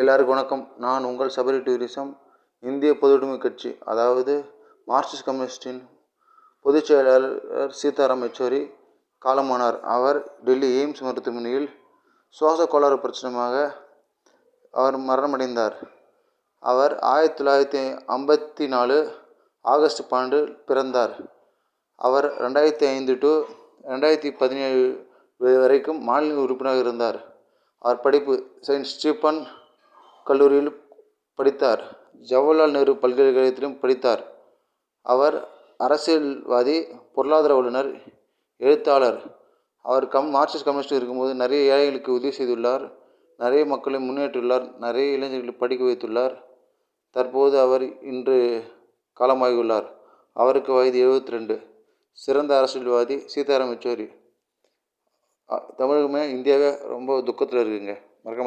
எல்லாருக்கும் வணக்கம். நான் உங்கள் சபரி டூரிசம் இந்திய பொதுவுடைமை கட்சி அதாவது மார்க்சிஸ்ட் கம்யூனிஸ்டின் பொதுச் செயலாளர் சீதாராம் யெச்சூரி காலமானார். அவர் டெல்லி எய்ம்ஸ் மருத்துவமனையில் சுவாச கோளாறு பிரச்சனமாக அவர் மரணமடைந்தார். அவர் ஆயிரத்தி தொள்ளாயிரத்தி ஐம்பத்தி நாலு ஆகஸ்ட் பன்னெண்டு பிறந்தார். அவர் ரெண்டாயிரத்தி ஐந்து டு ரெண்டாயிரத்தி பதினேழு வரைக்கும் மாநில உறுப்பினராக இருந்தார். அவர் படிப்பு செயின்ட் ஸ்டீபன் கல்லூரியில் படித்தார். ஜவஹர்லால் நேரு பல்கலைக்கழகத்திலும் படித்தார். அவர் அரசியல்வாதி பொருளாதார வல்லுநர் எழுத்தாளர். அவர் கம் மார்க்சிஸ்ட் கம்யூனிஸ்ட் இருக்கும்போது நிறைய ஏழைகளுக்கு உதவி செய்துள்ளார். நிறைய மக்களை முன்னேற்றியுள்ளார். நிறைய இளைஞர்களை படிக்க வைத்துள்ளார். தற்போது அவர் இன்று காலமாகியுள்ளார். அவருக்கு வயது எழுபத்தி ரெண்டு சிறந்த அரசியல்வாதி சீதாராம் யெச்சூரி. தமிழகமே இந்தியாவே ரொம்ப துக்கத்தில் இருக்குங்க. மறக்காம